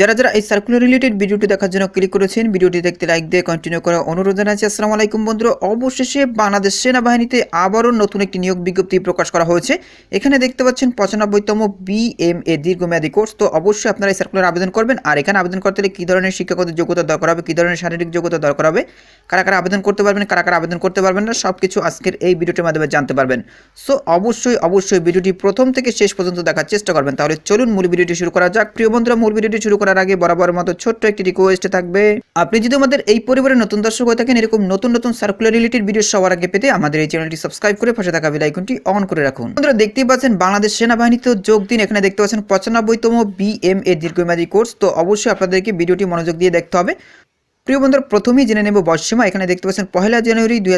যারা যারা এই সার্কুলার রিলেটেড ভিডিওটি দেখার জন্য ক্লিক করেছেন, ভিডিওটি দেখতে লাইক দিয়ে কন্টিনিউ করার অনুরোধ জানাচ্ছি। আসসালামু আলাইকুম বন্ধুরা, অবশেষে বাংলাদেশ সেনাবাহিনীতে আবারও নতুন একটি নিয়োগ বিজ্ঞপ্তি প্রকাশ করা হয়েছে। এখানে দেখতে পাচ্ছেন পঁচানব্বইতম বিএমএ দীর্ঘমেয়াদী কোর্স। তো অবশ্যই আপনারা এই সার্কুলার আবেদন করবেন। আর এখানে আবেদন করতে হলে কী ধরনের শিক্ষাগত যোগ্যতা দরকার হবে, কী ধরনের শারীরিক যোগ্যতা দরকার হবে, কারা কারা আবেদন করতে পারবেন, কারা কারা আবেদন করতে পারবেন না সব কিছু আজকের এই ভিডিওটির মাধ্যমে জানতে পারবেন। সো অবশ্যই অবশ্যই ভিডিওটি প্রথম থেকে শেষ পর্যন্ত দেখার চেষ্টা করবেন। তাহলে চলুন মূল ভিডিওটি শুরু করা যাক। প্রিয় বন্ধুরা, মূল ভিডিওটি শুরু করার আগে বরাবর মতো ছোট্ট একটি রিকোয়েস্ট থাকবে। আপনি যদি আমাদের এই পরিবারের নতুন দর্শক হয়ে থাকেন, এরকম নতুন নতুন সার্কুলার রিলেটেড ভিডিও সবার আগে পেতে আমাদের এই চ্যানেলটি সাবস্ক্রাইব করে পাশে থাকা বেলাইকনটি অন করে রাখুন। বন্ধুরা, দেখতেই পাচ্ছেন বাংলাদেশ সেনাবাহিনীতে যোগ দিন। এখানে দেখতে পাচ্ছেন পঁচানব্বইতম বিএমএ দীর্ঘমেয়াদী কোর্স তো অবশ্যই আপনাদেরকে ভিডিওটি মনোযোগ দিয়ে দেখতে হবে। প্রিয় বন্ধুরা, প্রথমেই জেনে নেব বয়সীমা এখানে দেখতে পাচ্ছেন, পহেলা জানুয়ারি দুই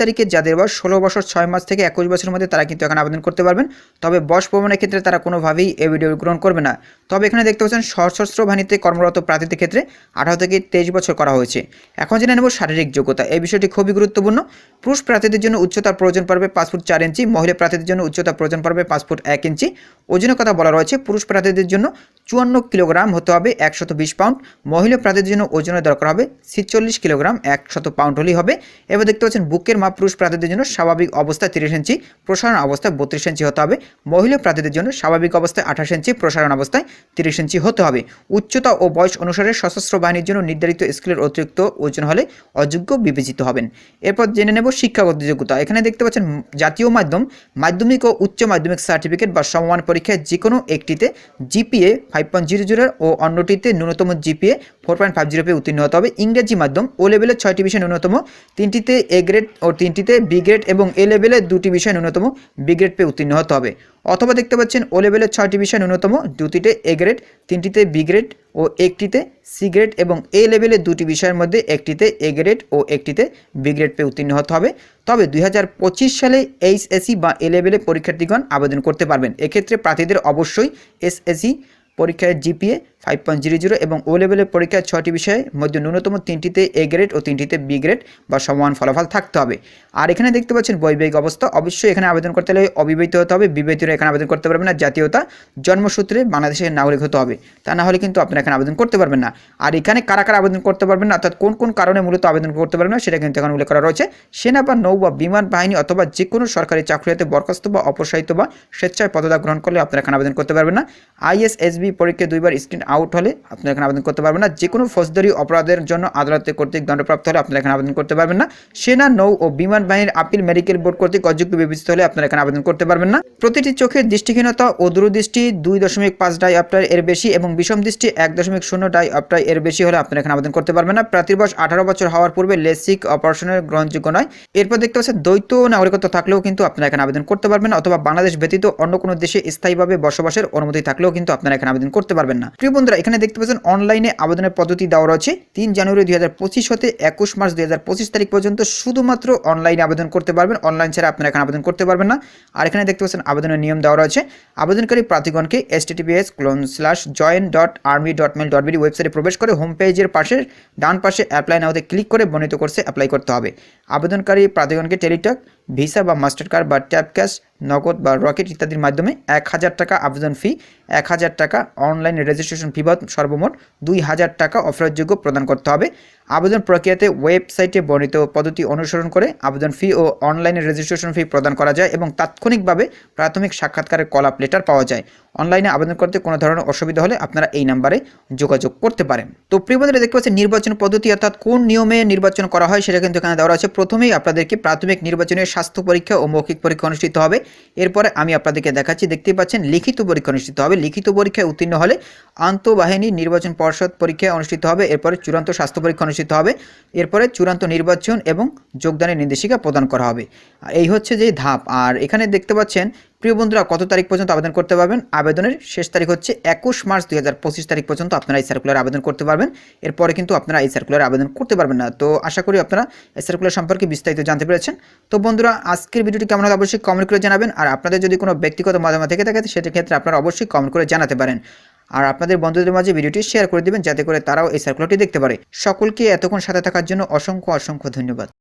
তারিখে যাদের বয়স ষোলো বছর, ছয় মাস থেকে একুশ বছরের মধ্যে তারা কিন্তু এখানে আবেদন করতে পারবেন। তবে বয়স প্রমাণের ক্ষেত্রে তারা কোনোভাবেই এ ভিডিও গ্রহণ করবে না। তবে এখানে দেখতে পাচ্ছেন, সশস্ত্র বাহিনীতে কর্মরত প্রার্থীদের ক্ষেত্রে আঠারো থেকে তেইশ বছর করা হয়েছে। এখন জেনে নেব শারীরিক যোগ্যতা। এই বিষয়টি খুবই গুরুত্বপূর্ণ। পুরুষ প্রার্থীদের জন্য উচ্চতার প্রয়োজন পড়বে পাঁচ ফুট চার ইঞ্চি, মহিলা প্রার্থীদের জন্য উচ্চতা প্রয়োজন পড়বে পাঁচ ফুট এক ইঞ্চি। ওজনের কথা বলা রয়েছে, পুরুষ প্রার্থীদের জন্য চুয়ান্ন কিলোগ্রাম হতে হবে একশত বিশ পাউন্ড। মহিলা প্রার্থীদের জন্য ওজনের দরকার হবে ছিচল্লিশ কিলোগ্রাম, একশত পাউন্ড হলেই হবে। এবার দেখতে পাচ্ছেন বুকের মাপ পুরুষ প্রার্থীদের জন্য স্বাভাবিক অবস্থায় তিরিশ ইঞ্চি, প্রসারণ অবস্থায় বত্রিশ ইঞ্চি হতে হবে। মহিলা প্রার্থীদের জন্য স্বাভাবিক অবস্থায় আঠাশ ইঞ্চি, প্রসারণ অবস্থায় তিরিশ ইঞ্চি হতে হবে। উচ্চতা ও বয়স অনুসারে সশস্ত্র বাহিনীর জন্য নির্ধারিত স্কেলের অতিরিক্ত ওজন হলে অযোগ্য বিবেচিত হবেন। এরপর জেনে নেব শিক্ষাগত যোগ্যতা। এখানে দেখতে পাচ্ছেন জাতীয় মাধ্যম, মাধ্যমিক ও উচ্চ মাধ্যমিক সার্টিফিকেট বা সমমান পরীক্ষায় যে কোনো একটিতে GPA five point zero zero ও অন্যটিতে ন্যূনতম GPA four point five zero উত্তীর্ণ হতে হবে। ইংরেজি মাধ্যম ও লেভেলের ছয়টি বিষয় ন্যূনতম, তিনটিতে এ গ্রেড ও তিনটিতে বি গ্রেড এবং এ লেভেলের দুটি বিষয় ন্যূনতম বি গ্রেড পেয়ে উত্তীর্ণ হতে হবে। অথবা দেখতে পাচ্ছেন, ও লেভেলের ছয়টি বিষয় ন্যূনতম, দুটিতে এ গ্রেড, তিনটিতে বি গ্রেড ও একটিতে সি গ্রেড এবং এ লেভেলের দুটি বিষয়ের মধ্যে একটিতে এ গ্রেড ও একটিতে বি গ্রেড পেয়ে উত্তীর্ণ হতে হবে। তবে দুই হাজার পঁচিশ সালে এইচএসি বা এ লেভেলে পরীক্ষার্থীগণ আবেদন করতে পারবেন। এক্ষেত্রে প্রার্থীদের অবশ্যই এসএসসি পরীক্ষায় GPA five point zero zero এবং ও লেভেলের পরীক্ষায় ছয়টি বিষয়ে মধ্যে ন্যূনতম তিনটিতে এ গ্রেড ও তিনটিতে বি গ্রেড বা সমান ফলাফল থাকতে হবে। আর এখানে দেখতে পাচ্ছেন বৈবাহিক অবস্থা। অবশ্যই এখানে আবেদন করতে হলে অবিবাহিত হতে হবে, বিবাহিতরা এখানে আবেদন করতে পারবেন না, জাতীয়তা, জন্মসূত্রে বাংলাদেশের নাগরিক হতে হবে। তা না হলে কিন্তু আপনারা এখানে আবেদন করতে পারবেন না। আর এখানে কারা কারা আবেদন করতে পারবেন না, অর্থাৎ কোন কোন কারণে মূলত আবেদন করতে পারবেন না, সেটা কিন্তু এখানে উল্লেখ করা রয়েছে। সেনা বা নৌ বা বিমান বাহিনী অথবা যে কোনো সরকারি চাকরিতে বরখাস্ত বা অপসারিত বা স্বেচ্ছায় পদত্যাগ গ্রহণ করলে আপনারা এখানে আবেদন করতে পারবেন না। আইএসএসবি পরীক্ষায় দুইবার স্ক্রিন আউট হলে আপনারা এখানে আবেদন করতে পারবেন না। যে কোনো ফৌজদারি অপরাধের জন্য আদালতে কর্তৃক দণ্ডপ্রাপ্ত হলে আপনারা এখানে আবেদন করতে পারবেন না। সেনা, নৌ ও বিমান বাহিনীর আপিল মেডিকেল বোর্ড কর্তৃক অযোগ্য বিবেচিত হলে আপনারা এখানে আবেদন করতে পারবেন না। প্রতিটি চোখের দৃষ্টিহীনতা ও দূরদৃষ্টি দুই দশমিক পাঁচ ডাই অপ্টার এর বেশি এবং বিষম দৃষ্টি এক দশমিক শূন্য ডাই অপ্টার এর বেশি হলে আপনারা এখানে আবেদন করতে পারবেন না। প্রার্থীর বয়স আঠারো বছর হওয়ার পূর্বে লেসিক অপারেশনের গ্রহণযোগ্য নয়। এরপর দেখতে পাচ্ছেন, দ্বৈত নাগরিকত্ব থাকলেও কিন্তু আপনারা এখানে আবেদন করতে পারবেন অথবা বাংলাদেশ ব্যতীত অন্য কোনো দেশে স্থায়ীভাবে বসবাসের অনুমতি থাকলেও কিন্তু আপনারা এখানে আবেদন করতে পারবেন না। প্রিয় বন্ধুরা, এখানে দেখতে পাচ্ছেন অনলাইনে আবেদনের পদ্ধতি দেওয়া রয়েছে। তিন জানুয়ারি দুই হাজার পঁচিশ হতে একুশ মার্চ দুই হাজার পঁচিশ তারিখ পর্যন্ত শুধুমাত্র অনলাইনে আবেদন করতে পারবেন। অনলাইন ছাড়া আপনারা এখানে আবেদন করতে পারবেন না। আর এখানে দেখতে পাচ্ছেন আবেদনের নিয়ম দেওয়া রয়েছে। আবেদনকারী প্রার্থীগণকে S TPS clone slash join dot army dot mil dot BD ওয়েবসাইটে প্রবেশ করে হোম পেজের পাশে ডান পাশে অ্যাপ্লাই নাওতে ক্লিক করে বর্ণিত কোর্সে অ্যাপ্লাই করতে হবে। আবেদনকারী প্রার্থীগণকে টেলিটক ভিসা বা মাস্টার কার্ড বা ট্যাপ ক্যাশ, নগদ বা রকেট ইত্যাদির মাধ্যমে এক হাজার টাকা আবেদন ফি, এক হাজার টাকা অনলাইন রেজিস্ট্রেশন ফি বা সর্বমোট দুই হাজার টাকা অফেরতযোগ্য প্রদান করতে হবে। আবেদন প্রক্রিয়াতে ওয়েবসাইটে বর্ণিত পদ্ধতি অনুসরণ করে আবেদন ফি ও অনলাইনে রেজিস্ট্রেশন ফি প্রদান করা যায় এবং তাৎক্ষণিকভাবে প্রাথমিক সাক্ষাৎকারের কলাপ লেটার পাওয়া যায়। অনলাইনে আবেদন করতে কোনো ধরনের অসুবিধা হলে আপনারা এই নাম্বারে যোগাযোগ করতে পারেন। তো প্রিয় বন্ধুরা, দেখতে পাচ্ছেন নির্বাচন পদ্ধতি অর্থাৎ কোন নিয়মে নির্বাচন করা হয় সেটা কিন্তু এখানে দেওয়া আছে প্রথমেই আপনাদেরকে প্রাথমিক নির্বাচনের স্বাস্থ্য পরীক্ষা ও মৌখিক পরীক্ষা অনুষ্ঠিত হবে। এরপরে আমি আপনাদেরকে দেখাচ্ছি, দেখতেই পাচ্ছেন লিখিত পরীক্ষা অনুষ্ঠিত হবে। লিখিত পরীক্ষায় উত্তীর্ণ হলে আন্তঃবাহিনী নির্বাচন পর্ষদ পরীক্ষা অনুষ্ঠিত হবে। এরপরে চূড়ান্ত স্বাস্থ্য পরীক্ষা অনুষ্ঠিত হবে। এরপরে চূড়ান্ত নির্বাচন এবং যোগদানের নির্দেশিকা প্রদান করা হবে। এই হচ্ছে যে ধাপ। আর এখানে দেখতে পাচ্ছেন প্রিয় বন্ধুরা, কত তারিখ পর্যন্ত আবেদন করতে পারবেন? আবেদনের শেষ তারিখ হচ্ছে একুশ মার্চ দুই হাজার পঁচিশ তারিখ পর্যন্ত আপনারা এই সার্কুলার আবেদন করতে পারবেন। এরপরে কিন্তু আপনারা এই সার্কুলার আবেদন করতে পারবেন না। তো আশা করি আপনারা এই সার্কুলার সম্পর্কে বিস্তারিত জানতে পেরেছেন। তো বন্ধুরা, আজকের ভিডিওটি কেমন হবে অবশ্যই কমেন্ট করে জানাবেন। আর আপনাদের যদি কোনো ব্যক্তিগত মতামত থেকে থাকে সেটার ক্ষেত্রে আপনারা অবশ্যই কমেন্ট করে জানাতে পারেন। আর আপনাদের বন্ধুদের মাঝে ভিডিওটি শেয়ার করে দেবেন, যাতে করে তারাও এই সার্কুলারটি দেখতে পারে। সকলকে এতক্ষণ সাথে থাকার জন্য অসংখ্য অসংখ্য ধন্যবাদ।